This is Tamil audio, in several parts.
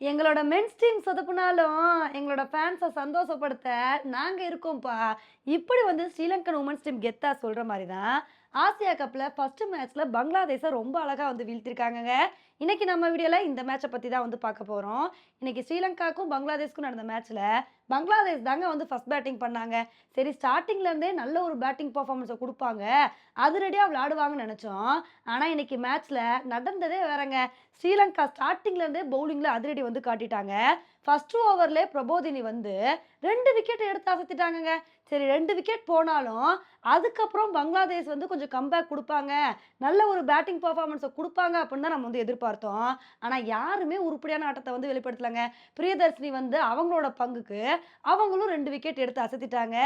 எங்களோட மென்ஸ் டீம் சொதப்புனாலும் எங்களோட ஃபேன்ஸை சந்தோஷப்படுத்த நாங்கள் இருக்கோம்ப்பா. இப்படி வந்து ஸ்ரீலங்கன் உமன்ஸ் டீம் கெத்தா சொல்கிற மாதிரி தான் ஆசியா கப்பில் ஃபஸ்ட்டு மேட்ச்சில் பங்களாதேஷை ரொம்ப அழகாக வந்து வீழ்த்திருக்காங்கங்க. இன்னைக்கு நம்ம வீடியோவில் இந்த மேட்சை பற்றி தான் வந்து பார்க்க போகிறோம் இன்னைக்கு ஸ்ரீலங்காக்கும் பங்களாதேஷ்க்கும் நடந்த மேட்ச்சில் பங்களாதேஷ் தாங்க வந்து ஃபர்ஸ்ட் பேட்டிங் பண்ணாங்க. சரி ஸ்டார்டிங்லேருந்தே நல்ல ஒரு பேட்டிங் பர்ஃபார்மன்ஸை கொடுப்பாங்க. அதிரடியாக விளாடுவாங்கன்னு நினச்சோம். ஆனால் இன்னைக்கு மேட்ச்சில் நடந்ததே வேறங்க. ஸ்ரீலங்கா ஸ்டார்டிங்லேருந்தே பவுலிங்கில் அதிரடி வந்து காட்டிட்டாங்க. ஃபர்ஸ்ட் ஓவர்லே பிரபோதினி வந்து ரெண்டு விக்கெட் எடுத்து அசத்திட்டாங்கங்க. சரி ரெண்டு விக்கெட் போனாலும் அதுக்கப்புறம் பங்களாதேஷ் வந்து கொஞ்சம் கம்பேக் கொடுப்பாங்க. நல்ல ஒரு பேட்டிங் பர்ஃபார்மன்ஸை கொடுப்பாங்க அப்படின்னு தான் நம்ம வந்து பார்த்தோம். ஆனால் யாருமே உருப்படியான ஆட்டத்தை வந்து வெளிப்படுத்தலைங்க. பிரியதர்ஷினி வந்து அவங்களோட பங்குக்கு அவங்களும் ரெண்டு விக்கெட் எடுத்து அசத்திட்டாங்க.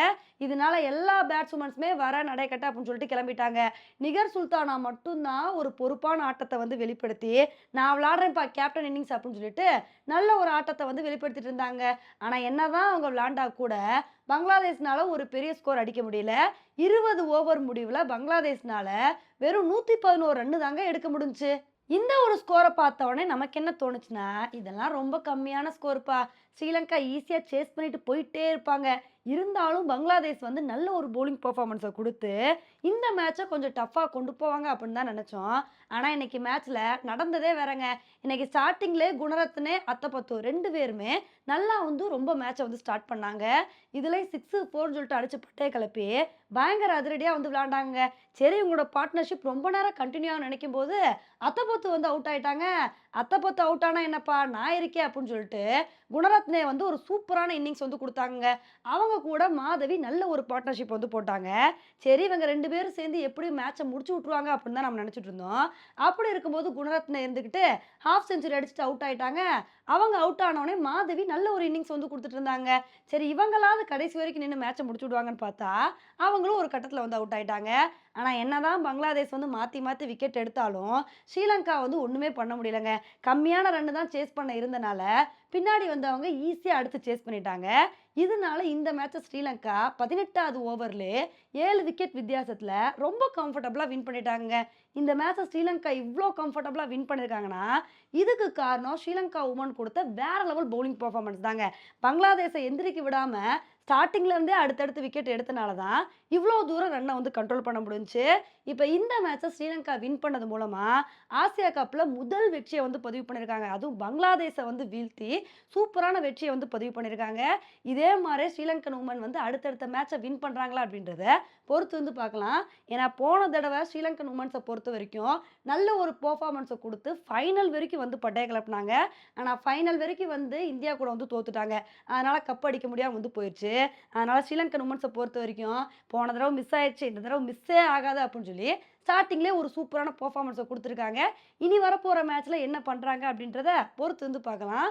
இதனால எல்லா பேட்ஸ்மேன்ஸுமே வர நடைக்கட்ட அப்படின்னு சொல்லிட்டு கிளம்பிட்டாங்க. நிகர் சுல்தானா மட்டும்தான் ஒரு பொறுப்பான ஆட்டத்தை வந்து வெளிப்படுத்தி நான் விளாடுறேன்ப்பா கேப்டன் இன்னிங்ஸ் அப்படின்னு சொல்லிட்டு நல்ல ஒரு ஆட்டத்தை வந்து வெளிப்படுத்திட்டு இருந்தாங்க. ஆனால் என்னதான் அவங்க விளாண்டா கூட பங்களாதேஷ்னால ஒரு பெரிய ஸ்கோர் அடிக்க முடியல. இருபது ஓவர் முடிவில் பங்களாதேஷ்னால வெறும் நூற்றி பதினோரு ரன்னு தாங்க எடுக்க முடிஞ்சு. இந்த ஒரு ஸ்கோரை பார்த்த உடனே நமக்கு என்ன தோணுச்சுன்னா இதெல்லாம் ரொம்ப கம்மியான ஸ்கோர்ப்பா ஸ்ரீலங்கா ஈஸியாக சேஸ் பண்ணிட்டு போயிட்டே இருப்பாங்க. இருந்தாலும் பங்களாதேஷ் வந்து நல்ல ஒரு போலிங் பர்ஃபார்மன்ஸை கொடுத்து இந்த மேட்சை கொஞ்சம் டஃப்பாக கொண்டு போவாங்க அப்படின்னு தான் நினச்சோம். ஆனால் இன்னைக்கு மேட்ச்சில் நடந்ததே வேறங்க. இன்னைக்கு ஸ்டார்டிங்லேயே குணரத்னே அத்தப்பத்து ரெண்டு பேருமே நல்லா வந்து ரொம்ப மேட்சை வந்து ஸ்டார்ட் பண்ணாங்க. இதுலேயும் சிக்ஸு ஃபோர்னு சொல்லிட்டு அடிச்சு பட்டே கிளப்பி பயங்கர அதிரடியாக வந்து விளாண்டாங்க சரி உங்களோட பார்ட்னர்ஷிப் ரொம்ப நேரம் கண்டினியூ ஆகும் நினைக்கும் போது அத்தப்பத்து வந்து அவுட் ஆயிட்டாங்க. அத்தப்பத்து அவுட் ஆனால் என்னப்பா நான் இருக்கேன் அப்படின்னு சொல்லிட்டு குணரத்னே வந்து ஒரு சூப்பரான இன்னிங்ஸ் வந்து கொடுத்தாங்க அவங்க கூட மாதவி நல்ல ஒரு பார்ட்னர்ஷிப் வந்து போட்டாங்க. சரி இவங்க ரெண்டு பேரும் சேர்ந்து எப்படியும் மேட்சை முடிச்சு விட்ருவாங்க அப்படின்னு தான் நம்ம நினச்சிட்டு இருந்தோம். அப்படி இருக்கும்போது குணரத்னே இருந்துக்கிட்டு ஹாஃப் செஞ்சுரி அடிச்சுட்டு அவுட் ஆயிட்டாங்க. அவங்க அவுட் ஆனவுடனே மாதவி நல்ல ஒரு இன்னிங்ஸ் வந்து கொடுத்துட்டு இருந்தாங்க. சரி இவங்களாவது கடைசி வரைக்கும் நின்று மேட்சை முடிச்சு விடுவாங்கன்னு பார்த்தா அவங்களும் ஒரு கட்டத்தில் வந்து அவுட் ஆயிட்டாங்க. ஆனால் என்னதான் பங்களாதேஷ் வந்து மாற்றி மாற்றி விக்கெட் எடுத்தாலும் ஸ்ரீலங்கா வந்து ஒன்றுமே பண்ண முடியலங்க. கம்மியான ரன்னு தான் சேஸ் பண்ண இருந்தனால பின்னாடி வந்து அவங்க ஈஸியாக அடுத்து சேஸ் பண்ணிட்டாங்க. இதனால இந்த மேட்சை ஸ்ரீலங்கா பதினெட்டாவது ஓவர்லே ஏழு விக்கெட் வித்தியாசத்தில் ரொம்ப கம்ஃபர்டபுளாக வின் பண்ணிட்டாங்க இந்த மேட்சை ஸ்ரீலங்கா இவ்வளோ கம்ஃபர்டபுளாக வின் பண்ணியிருக்காங்கன்னா இதுக்கு காரணம் ஸ்ரீலங்கா உமன் கொடுத்த வேற லெவல் பவுலிங் பர்ஃபார்மன்ஸ் தாங்க. பங்களாதேஷை எந்திரிக்க விடாமல் ஸ்டார்டிங்லேருந்தே அடுத்தடுத்து விக்கெட் எடுத்தனால தான் இவ்வளோ தூரம் ரன்னை வந்து கண்ட்ரோல் பண்ண முடிஞ்சுச்சு இப்போ இந்த மேட்சை ஸ்ரீலங்கா வின் பண்ணது மூலமாக ஆசியா கப்பில் முதல் வெற்றியை வந்து பதிவு பண்ணியிருக்காங்க அதுவும் பங்களாதேஷை வந்து வீழ்த்தி சூப்பரான வெற்றியை வந்து பதிவு பண்ணியிருக்காங்க இதே மாதிரி ஸ்ரீலங்கன் உமன் வந்து அடுத்தடுத்த மேட்சை வின் பண்ணுறாங்களா அப்படின்றத பொறுத்து வந்து பார்க்கலாம். ஏன்னா போன தடவை ஸ்ரீலங்கன் உமன்ஸை பொறுத்த வரைக்கும் நல்ல ஒரு பர்ஃபார்மன்ஸை கொடுத்து ஃபைனல் வரைக்கும் வந்து பட்டைய கிளப்பினாங்க. ஆனால் ஃபைனல் வரைக்கும் வந்து இந்தியா கூட வந்து தோத்துட்டாங்க. அதனால் கப் அடிக்க முடியாமல் வந்து போயிடுச்சு அதனால் ஸ்ரீலங்கன் உமன்ஸை பொறுத்த வரைக்கும் போன தடவை மிஸ் ஆயிடுச்சு இந்த தடவை மிஸ்ஸே ஆகாது அப்படின்னு சொல்லி ஸ்டார்டிங்லேயே ஒரு சூப்பரான பர்ஃபார்மன்ஸை கொடுத்துருக்காங்க. இனி வரப்போகிற மேட்ச்சில் என்ன பண்ணுறாங்க அப்படின்றத பொறுத்து வந்து பார்க்கலாம்.